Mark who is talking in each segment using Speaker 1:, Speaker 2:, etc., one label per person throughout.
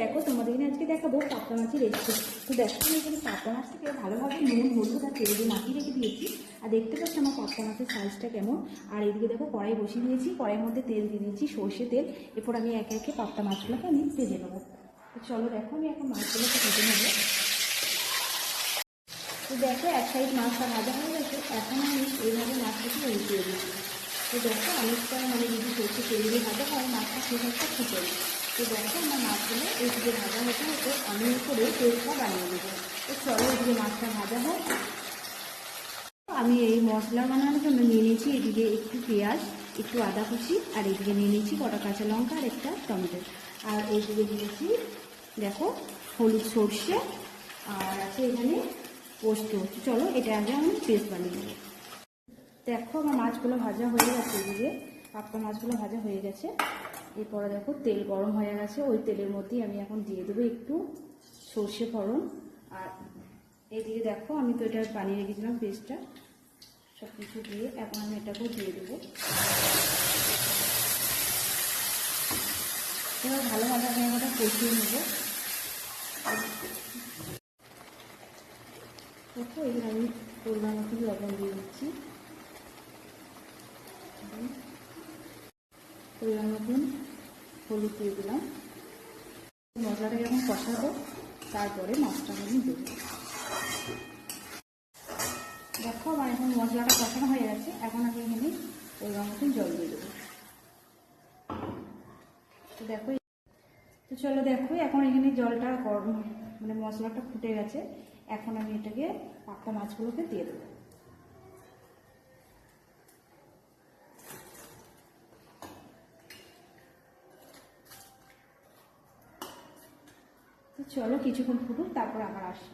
Speaker 1: দেখো, তোমাদের আজকে দেখাবো পাতলা মাছের রেসিপি তো দেখো, আমি এখানে পাতলা মাছটাকে ভালোভাবে নুন, হলুদ আর তেল দিয়ে মাখিয়ে রেখে দিয়েছি। আর দেখতে পাচ্ছি আমার পাতলা মাছের সাইজটা কেমন। আর এদিকে দেখো কড়াই বসিয়ে দিয়েছি। কড়াইয়ের মধ্যে তেল দিয়ে দিয়েছি সর্ষে তেল। এরপর আমি একে একে পাতলা মাছগুলোকে আমি ভেজে নেব। তো চলো দেখো, আমি এখন মাছগুলোকে ভেজে নেব। তো দেখো, এক সাইড মাছটা ভাজা হয়ে গেছে। এখন আমি এইভাবে মাছটাকে উল্টিয়ে দিচ্ছি। তো দেখো, অনেকটা মানে যদি সরষে তেল দিয়ে ভাজা হয়, মাছটা খুব একটা ফুটে। তো দেখো আমার মাছগুলো এইদিকে ভাজা হতে হতে আমি করে তেলটা বানিয়ে দেবো তো চলো এদিকে মাছটা ভাজা হোক। আমি এই মশলা বানানোর জন্য নিয়ে নিয়েছি এদিকে একটু পেঁয়াজ, একটু আদা কুচি, আর এদিকে নিয়ে নিয়েছি কটা কাঁচা লঙ্কা আর একটা টমেটো। আর এইদিকে দিয়েছি, দেখো, হলুদ সর্ষে, আর আছে এখানে পোস্ত। চলো এটা আগে আমি পেস্ট বানিয়ে নেব। দেখো আমার মাছগুলো ভাজা হয়ে গেছে এদিকে। পাপটা মাছগুলো ভাজা হয়ে গেছে। এরপরে দেখো তেল গরম হয়ে গেছে, ওই তেলের মধ্যেই আমি এখন দিয়ে দেবো একটু সর্ষে ফোড়ন। আর এদিকে দেখো, আমি তো এটা বানিয়ে রেখেছিলাম পেস্টটা। সব কিছু দিয়ে এখন আমি এটাকেও দিয়ে দেবো। এবার ভালোভাবে আমি এটা কষিয়ে নেব। দেখো, এখানে আমি পরিমাণ মতো লবণ দিয়ে দিচ্ছি। পরিমাণ মতন হলুদ দিয়ে দিলাম। মশলাটাকে এখন কষাবো, তারপরে মাছটা আমি দেবো। দেখো, আমার এখন মশলাটা কষানো হয়ে গেছে। এখন আমি এখানে পরিমাণ মতন জল দিয়ে দেবো। তো দেখো, তো চলো দেখো, এখন এখানে জলটা গরম মানে মশলাটা ফুটে গেছে। এখন আমি এটাকে পাক্কা মাছগুলোকে দিয়ে দেবো। তো চলো কিছুক্ষণ ফুটুক, তারপর আবার আসি।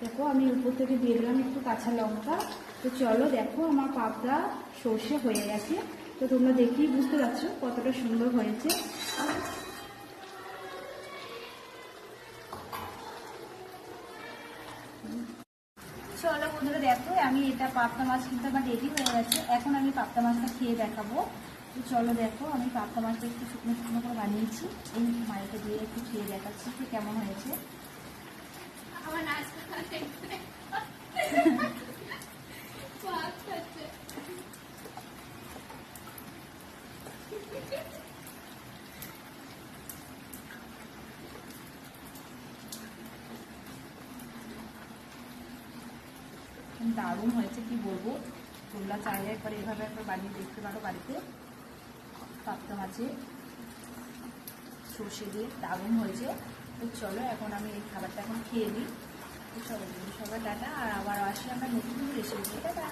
Speaker 1: দেখো, আমি উপর থেকে দিয়ে দিলাম একটু কাঁচা লঙ্কা। তো চলো দেখো, আমার পাপড়া সর্ষে হয়ে গেছে। তো তোমরা দেখেই বুঝতে পারছ কতটা সুন্দর হয়েছে। চলো বন্ধুরা, দেখো, আমি এটা পাবদা মাছ কিন্তু আমার রেডি হয়ে গেছে। এখন আমি পাবদা মাছটা খেয়ে দেখাবো। তো চলো দেখো আমি পাবদা মাছটা একটু শুকনো শুকনো করে বানিয়েছি। এই মাইকে দিয়ে একটু খেয়ে দেখাচ্ছি যে কেমন হয়েছে। দারুণ হয়েছে কি বলব। তোমরা চাইলে একবার এভাবে একবার বানিয়ে দেখতে পারো বাড়িতে। পাবদা মাছে সর্ষে দিয়ে দারুণ হয়েছে। তো চলো এখন আমি এই খাবারটা এখন খেয়ে নিই। তো চলো, সবাই টাটা, আর আবার আসি আমরা নতুন রেসিপি টাটা!